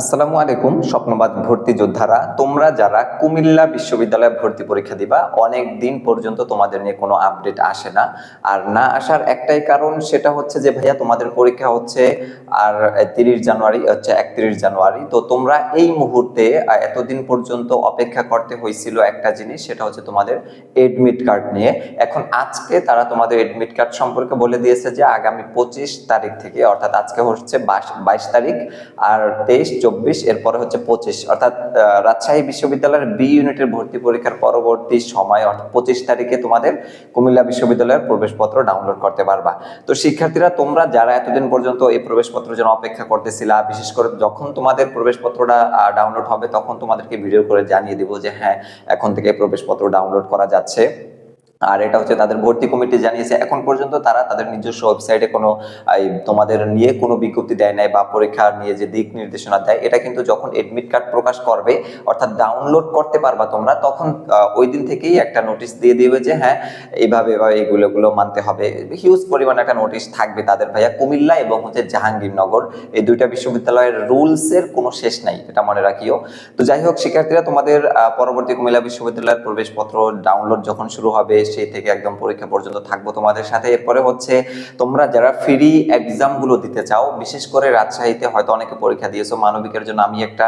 আসসালামু আলাইকুম, স্বপ্নবাদ ভর্তি যোদ্ধারা। তোমরা যারা কুমিল্লা বিশ্ববিদ্যালয়ে ভর্তি পরীক্ষা দিবা, অনেক দিন পর্যন্ত তোমাদের নিয়ে কোনো আপডেট আসে না। আর না আসার একটাই কারণ সেটা হচ্ছে যে, ভাইয়া, তোমাদের পরীক্ষা হচ্ছে আর তিরিশ জানুয়ারি, হচ্ছে একত্রিশ জানুয়ারি। তো তোমরা এই মুহূর্তে এতদিন পর্যন্ত অপেক্ষা করতে হয়েছিল একটা জিনিস, সেটা হচ্ছে তোমাদের এডমিট কার্ড নিয়ে। এখন আজকে তারা তোমাদের এডমিট কার্ড সম্পর্কে বলে দিয়েছে যে, আগামী পঁচিশ তারিখ থেকে, অর্থাৎ আজকে হচ্ছে বাইশ তারিখ, আর তেইশ চব্বিশ, এরপরে হচ্ছে পঁচিশ। অর্থাৎ রাজশাহী বিশ্ববিদ্যালয়ের বি ইউনিটের ভর্তি পরীক্ষার পরবর্তী সময়, অর্থাৎ পঁচিশ তারিখে তোমাদের কুমিল্লা বিশ্ববিদ্যালয়ের প্রবেশপত্র ডাউনলোড করতে পারবা। তো শিক্ষার্থীরা, তোমরা যারা এতদিন পর্যন্ত এই প্রবেশপত্রের জন্য অপেক্ষা করতেছিলা, বিশেষ করে যখন তোমাদের প্রবেশপত্রটা ডাউনলোড হবে, তখন তোমাদেরকে ভিডিও করে জানিয়ে দিব যে হ্যাঁ এখন থেকে প্রবেশপত্র ডাউনলোড করা যাচ্ছে। আর এটা হচ্ছে তাদের ভর্তি কমিটি জানিয়েছে। এখন পর্যন্ত তারা তাদের নিজস্ব ওয়েবসাইটে কোনো তোমাদের নিয়ে কোনো বিজ্ঞপ্তি দেয় নাই বা পরীক্ষা নিয়ে যে দিক নির্দেশনা দেয়। এটা কিন্তু যখন এডমিট কার্ড প্রকাশ করবে, অর্থাৎ ডাউনলোড করতে পারবা তোমরা, তখন ওই দিন থেকেই একটা নোটিশ দিয়ে দিবে যে হ্যাঁ এইভাবে এভাবে এগুলো এগুলো মানতে হবে। হিউজ পরিমাণে একটা নোটিশ থাকবে তাদের ভাইয়া। কুমিল্লা এবং হচ্ছে জাহাঙ্গীরনগর, এই দুইটা বিশ্ববিদ্যালয়ের রুলসের কোনো শেষ নাই, এটা মনে রাখিও। তো যাই হোক, শিক্ষার্থীরা তোমাদের পরবর্তী কুমিল্লা বিশ্ববিদ্যালয়ের প্রবেশপত্র ডাউনলোড যখন শুরু হবে সেই থেকে একদম পরীক্ষা পর্যন্ত থাকব তোমাদের সাথে। এরপরে হচ্ছে, তোমরা যারা ফ্রি এক্সামগুলো দিতে চাও, বিশেষ করে রাজশাহীতে হয়তো অনেকে পরীক্ষা দিয়েছ, মানবিকের জন্য আমি একটা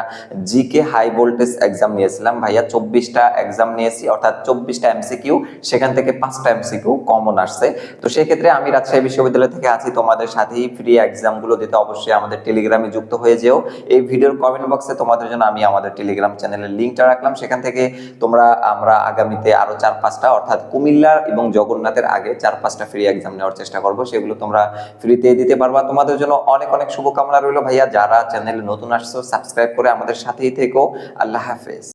জিকে হাই ভোল্টেজ এক্সাম নিয়েছিলাম। ভাইয়া, চব্বিশটা এক্সাম নিয়েছি, অর্থাৎ চব্বিশটা এমসিকিউ সেখান থেকে পাঁচটা এমসিকিউ কমন আসছে। তো সেক্ষেত্রে আমি রাজশাহী বিশ্ববিদ্যালয় থেকে আছি, তোমাদের সাথেই ফ্রি এক্সামগুলো দিতে অবশ্যই আমাদের টেলিগ্রামে যুক্ত হয়ে যেও। এই ভিডিওর কমেন্ট বক্সে তোমাদের জন্য আমি আমাদের টেলিগ্রাম চ্যানেলের লিঙ্কটা রাখলাম। সেখান থেকে তোমরা, আমরা আগামীতে আরও চার পাঁচটা, অর্থাৎ কুমিল্লা এবং জগন্নাথের আগে চার, পাঁচটা ফ্রি এক্সাম নেওয়ার চেষ্টা করব। সেগুলো তোমরা ফ্রিতে দিতে পারবা। তোমাদের জন্য অনেক অনেক শুভকামনা রইল ভাইয়া। যারা চ্যানেলে নতুন আসছো সাবস্ক্রাইব করে আমাদের সাথেই থেকো। আল্লাহ হাফেজ।